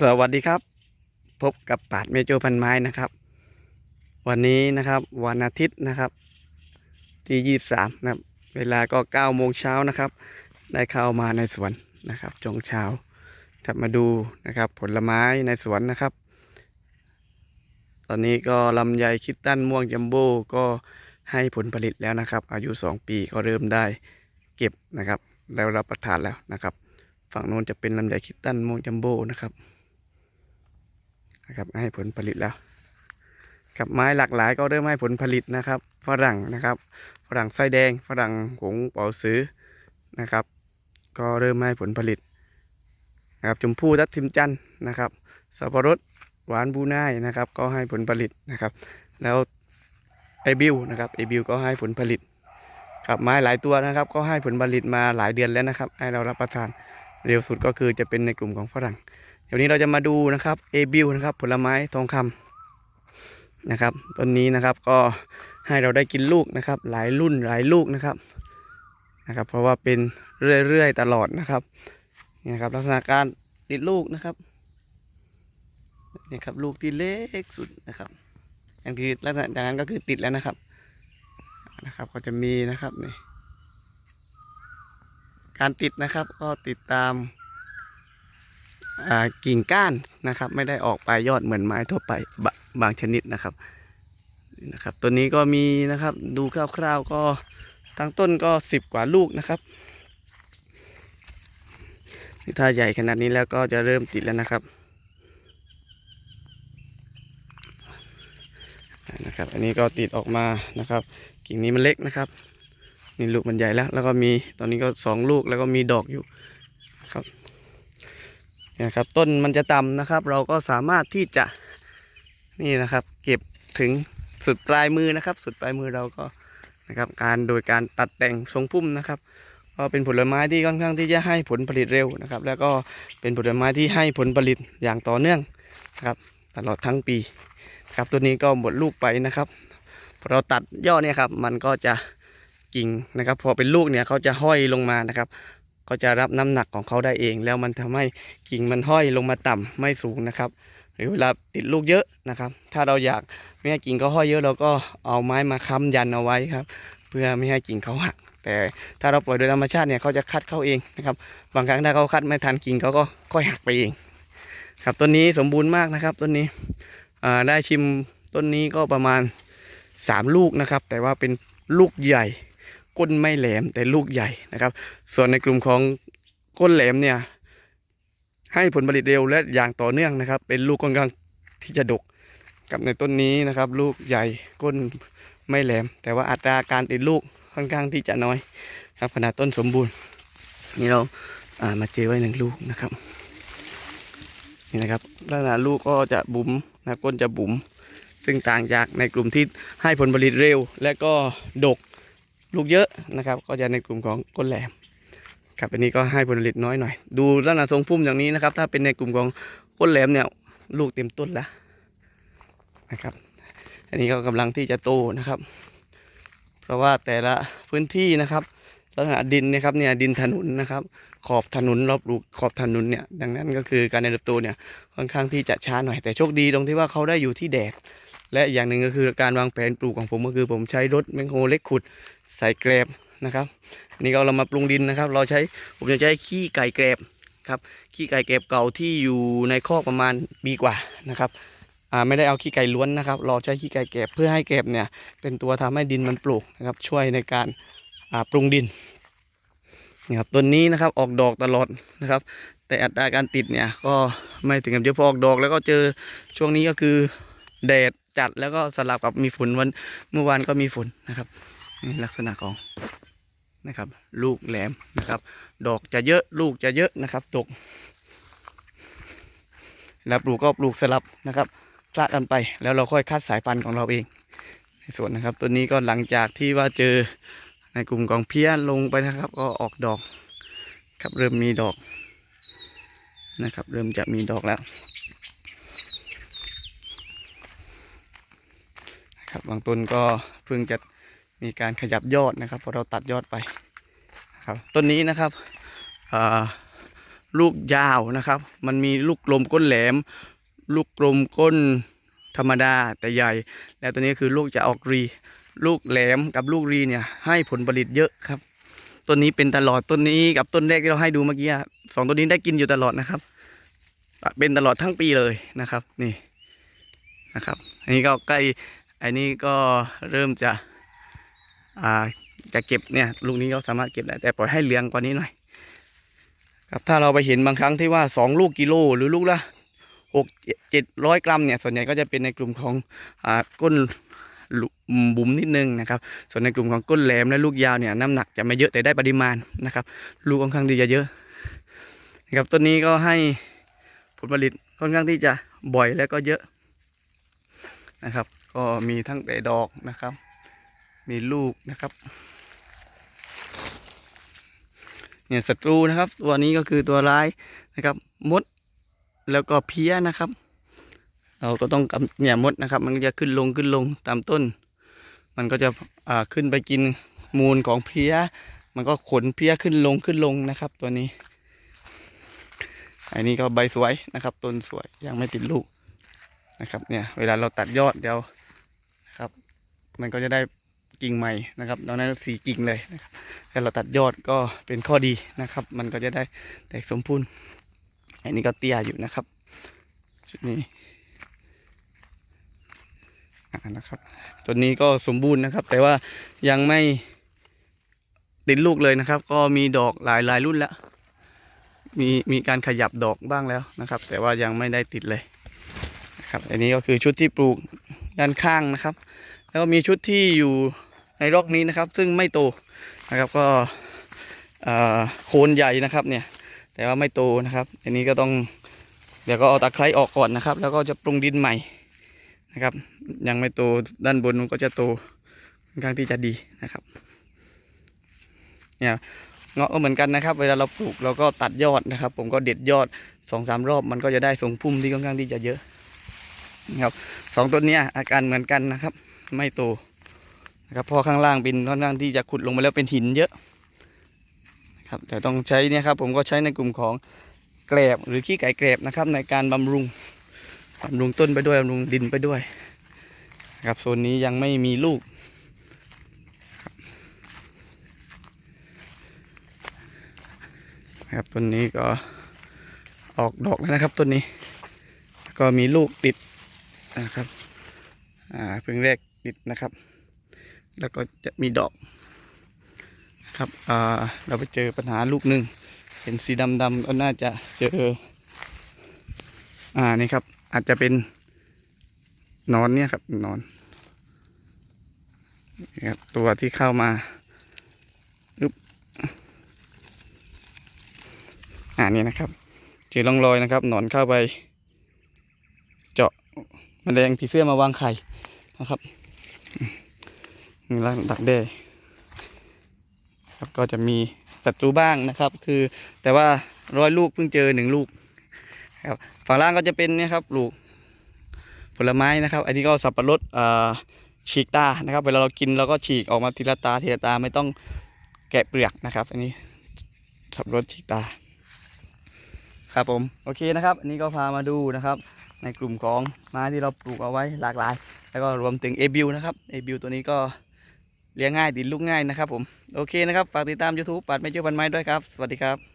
สวัสดีครับ พบกับปาดเมโจพันไม้นะครับ วันนี้นะครับวันอาทิตย์นะครับ ที่ยี่สามนะครับ เวลาก็เก้าโมงเช้านะครับ ได้เข้ามาในสวนนะครับจงเช้าครับมาดูนะครับ ผลไม้ในสวนนะครับ ตอนนี้ก็ลำไยคิดตันม่วงจัมโบ้ก็ให้ผลผลิตแล้วนะครับ อายุ2ปีก็เริ่มได้เก็บนะครับ แล้วรับประทานแล้วนะครับ ฝั่งโน้นจะเป็นลำไยคิดตันม่วงจัมโบ้นะครับ นะครับให้ผลผลิตแล้วกับไม้หลากหลายก็เริ่มให้ผลผลิตนะครับ ฝรั่งนะครับฝรั่งไส้แดงฝรั่งหงเป๋าซื้อนะครับ ก็เริ่มให้ผลผลิตนะครับชมพู่ทับทิมจันนะครับสับปะรดหวานบูน่ายนะครับ ก็ให้ผลผลิตนะครับ แล้วไอบิวนะครับไอบิวก็ให้ผลผลิตครับไม้หลายตัวนะครับ ก็ให้ผลผลิตมาหลายเดือนแล้วนะครับ ให้เรารับประทานเร็วสุดก็คือจะเป็นในกลุ่มของฝรั่ง ดี๋ยวนี้เราจะมาดูนะครับเอบิวนะครับ ผลไม้ทองคำนะครับต้นนี้นะครับก็ให้เราได้กินลูกนะครับ หลายรุ่นหลายลูกนะครับนะครับ เพราะว่าเป็นเรื่อยๆตลอดนะครับนี่นะครับ ลักษณะการติดลูกนะครับนี่ครับลูกที่เล็กสุดนะครับอย่างที่ลักษณะอย่างนั้นก็คือติดแล้วนะครับนะครับก็จะมีนะครับนี่การติดนะครับก็ติดตาม กิ่งก้านนะครับ ไม่ได้ออกไปยยอดเหมือนไม้ทั่วไปบบางชนิดนะครับนะครับตัวนี้ก็มีนะครับดูคร่าวๆก็ทั้งต้นก็สิบกว่าลูกนะครับนี่ถ้าใหญ่ขนาดนี้แล้วก็จะเริ่มติดแล้วนะครับนะครับ อันนี้ก็ติดออกมานะครับ กิ่งนี้มันเล็กนะครับนี่ลูกมันใหญ่แล้ว แล้วก็มีตอนนี้ก็สองลูกแล้วก็มีดอกอยู่ครับ นี่ยครับต้นมันจะต่ำนะครับ เราก็สามารถที่จะนี่นะครับ เก็บถึงสุดปลายมือนะครับ สุดปลายมือเราก็นะครับ การโดยการตัดแต่งทรงพุ่มนะครับก็เป็นผลไม้ที่ค่อนข้างที่จะให้ผลผลิตเร็วนะครับ แล้วก็เป็นผลไม้ที่ให้ผลผลิตอย่างต่อเนื่องนะครับ ตลอดทั้งปีครับตัวนี้ก็หมดลูกไปนะครับพอเราตัดยอดเนี่ยครับมันก็จะกิ่งนะครับ พอเป็นลูกเนี่ยเขาจะห้อยลงมานะครับ ก็จะรับน้ำหนักของเขาได้เอง แล้วมันทำให้กิ่งมันห้อยลงมาต่ำไม่สูงนะครับ หรือเวลาติดลูกเยอะนะครับ ถ้าเราอยากไม่ให้กิ่งเขาห้อยเยอะเราก็เอาไม้มาค้ำยันเอาไว้ครับ เพื่อไม่ให้กิ่งเขาหัก แต่ถ้าเราปล่อยโดยธรรมชาติเนี่ยเขาจะคัดเข้าเองนะครับบางครั้งถ้าเขาคัดไม่ทันกิ่งเขาก็ค่อยหักไปเองครับต้นนี้สมบูรณ์มากนะครับต้นนี้ได้ชิมต้นนี้ก็ประมาณสามลูกนะครับ แต่ว่าเป็นลูกใหญ่ ก้นไม่แหลมแต่ลูกใหญ่นะครับ ส่วนในกลุ่มของก้นแหลมเนี่ยให้ผลผลิตเร็วและอย่างต่อเนื่องนะครับ เป็นลูกค่อนข้างที่จะดกกับในต้นนี้นะครับ ลูกใหญ่ก้นไม่แหลม แต่ว่าอัตราการติดลูกค่อนข้างที่จะน้อยครับขนาดต้นสมบูรณ์ นี่เราามาเจอไว้หนึ่งลูกนะครับนี่นะครับลักษณะลูกก็จะบุ๋มนะก้นจะบุ๋มซึ่งต่างจากในกลุ่มที่ให้ผลผลิตเร็ว และก็ดก ลูกเยอะนะครับ ก็จะในกลุ่มของก้นแหลมครับอันนี้ก็ให้ผลผลิตน้อยหน่อย ดูลักษณะทรงพุ่มอย่างนี้นะครับ ถ้าเป็นในกลุ่มของก้นแหลมเนี่ยลูกเต็มต้นแล้วนะครับ อันนี้ก็กำลังที่จะโตนะครับ เพราะว่าแต่ละพื้นที่นะครับลักษณะดินนะครับเนี่ยดินถนนนะครับ ขอบถนนรอบรูกขอบถนนเนี่ยดังนั้นก็คือการเติบโตเนี่ยค่อนข้างที่จะช้าหน่อยแต่โชคดีตรงที่ว่าเขาได้อยู่ที่แดด และอย่างหนึ่งก็คือการวางแผนปลูกของผมก็คือผมใช้รถแมคโครเล็กขุดใส่แกลบนะครับนนี้ก็เรามาปรุงดินนะครับ เราใช้ผมจะใช้ขี้ไก่แกลบครับขี้ไก่แกลบเก่าที่อยู่ในคอกประมาณปีกว่านะครับอ่าไม่ได้เอาขี้ไก่ล้วนนะครับ เราใช้ขี้ไก่แกลบเพื่อให้แกลบเนี่ยเป็นตัวทำให้ดินมันปลูกนะครับช่วยในการปรุงดินนี่ครับต้นนี้นะครับออกดอกตลอดนะครับ แต่อัตราการติดเนี่ยก็ไม่ถึงกับเยอะพอออกดอกแล้วก็เจอช่วงนี้ก็คือแดด จัดแล้วก็สลับกับมีฝนวันเมื่อวานก็มีฝนนะครับนี่ลักษณะของนะครับ ลูกแหลมนะครับ ดอกจะเยอะลูกจะเยอะนะครับตกแล้วปลูกก็ปลูกสลับนะครับคลาดกันไปแล้วเราค่อยคัดสายพันธุ์ของเราเองในส่วนนะครับตัวนี้ก็หลังจากที่ว่าเจอในกลุ่มของเพี้ยลงไปนะครับ ก็ออกดอก ครับเริ่มมีดอกนะครับ เริ่มจะมีดอกแล้วนะ ครับบางต้นก็เพิ่งจะมีการขยับยอดนะครับพอเราตัดยอดไปครับต้นนี้นะครับลูกยาวนะครับ มันมีลูกกลมก้นแหลม ลูกกลมก้นธรรมดาแต่ใหญ่ แล้วตัวนี้คือลูกจะออกรี ลูกแหลมกับลูกรีเนี่ยให้ผลผลิตเยอะครับต้นนี้เป็นตลอดต้นนี้กับต้นแรกที่เราให้ดูเมื่อกี้สองต้นนี้ได้กินอยู่ตลอดนะครับ เป็นตลอดทั้งปีเลยนะครับ นี่นะครับ อันนี้ก็ใกล้ อันนี้ก็เริ่มจะอ่าจะเก็บเนี่ยลูกนี้ก็สามารถเก็บได้แต่ปล่อยให้เหลืองกว่านี้หน่อยครับถ้าเราไปเห็นบางครั้งที่ว่าสองลูกกิโลหรือลูกละหกเจ็ดร้อยกรัมเนี่ยส่วนใหญ่ก็จะเป็นในกลุ่มของอ่าก้นบุ๋มนิดนึงนะครับ ส่วนในกลุ่มของก้นแหลมและลูกยาวเนี่ยน้ำหนักจะไม่เยอะแต่ได้ปริมาณนะครับ ลูกค่อนข้างที่จะเยอะนะครับต้นนี้ก็ให้ผลผลิตค่อนข้างที่จะบ่อยและก็เยอะนะครับ ก็มีทั้งแต่ดอกนะครับ มีลูกนะครับ เนี่ยศัตรูนะครับ ตัวนี้ก็คือตัวร้ายนะครับมดแล้วก็เพี้ยนะครับ เราก็ต้องกำเนี่ยมดนะครับ มันก็จะขึ้นลงขึ้นลงตามต้น มันก็จะอ่าขึ้นไปกินมูลของเพี้ย มันก็ขนเพี้ยขึ้นลงขึ้นลงนะครับ ตัวนี้ อันนี้ก็ใบสวยนะครับ ต้นสวยยังไม่ติดลูกนะครับเนี่ยเวลาเราตัดยอดเดียว มันก็จะได้กิ่งใหม่นะครับตอนนั้นสีกิ่งเลยนะครับถ้าเราตัดยอดก็เป็นข้อดีนะครับ มันก็จะได้แตกสมบูรณ์อันนี้ก็เตี้ยอยู่นะครับชุดนี้นะครับตัวนี้ก็สมบูรณ์นะครับ แต่ว่ายังไม่ติดลูกเลยนะครับ ก็มีดอกหลายหลายรุ่นแล้วมีมีการขยับดอกบ้างแล้วนะครับ แต่ว่ายังไม่ได้ติดเลยนะครับ อันนี้ก็คือชุดที่ปลูกด้านข้างนะครับ แล้วก็มีชุดที่อยู่ในรอกนี้นะครับ ซึ่งไม่โตนะครับก็โคนใหญ่นะครับเนี่ยแต่ว่าไม่โตนะครับอันนี้ก็ต้องเดี๋ยวก็เอาตะไคร้ออกก่อนนะครับ แล้วก็จะปรุงดินใหม่นะครับ ยังไม่โตด้านบนมันก็จะโตค่อนข้างที่จะดีนะครับเนี่ยเงาะก็เหมือนกันนะครับ เวลาเราปลูกเราก็ตัดยอดนะครับ ผมก็เด็ดยอดสองสามรอบมันก็จะได้ทรงพุ่มที่ค่อนข้างที่จะเยอะนะครับสองต้นนี้อาการเหมือนกันนะครับ ไม่โตนะครับเพราะข้างล่างเป็นค่อนข้างที่จะขุดลงไปแล้วเป็นหินเยอะครับแต่ต้องใช้เนี่ยครับผมก็ใช้ในกลุ่มของแกลบหรือขี้ไก่แกลบนะครับ ในการบำรุงบำรุงต้นไปด้วยบำรุงดินไปด้วยนะครับโซนนี้ยังไม่มีลูกครับต้นนี้ก็ออกดอกแล้วนะครับต้นนี้ ก็มีลูกติดนะครับอ่าเพิ่งแรก ติดนะครับ แล้วก็จะมีดอกครับอ่าเราไปเจอปัญหาลูกหนึ่งเห็นสีดำๆก็น่าจะเจอ อ่านี่ครับ อาจจะเป็นหนอนเนี่ยครับหนอนนี่ครับตัวที่เข้ามาอึ๊บอ่านี่นะครับ เจอร่องรอยนะครับหนอนเข้าไป เจาะแมลงผีเสื้อมาวางไข่นะครับ มีร่างดักแด้ครับก็จะมีศัตรูบ้างนะครับ คือแต่ว่าร้อยลูกเพิ่งเจอหนึ่งลูกครับฝั่งล่างก็จะเป็นเนี่ยครับปลูกผลไม้นะครับ อันนี้ก็สับปะรดอ่าฉีกตานะครับ เวลาเรากินเราก็ฉีกออกมาทีละตาทีละตาไม่ต้องแกะเปลือกนะครับ อันนี้สับปะรดฉีกตา ครับผมโอเคนะครับ อันนี้ก็พามาดูนะครับ ในกลุ่มของไม้ที่เราปลูกเอาไว้หลากหลาย แล้วก็รวมถึง a b u นะครับ a b u ตัวนี้ก็เลี้ยงง่ายดินลูกง่ายนะครับผม โอเคนะครับ ฝากติดตาม YouTube ปัดไม่เจอพันไม้ด้วยครับ สวัสดีครับ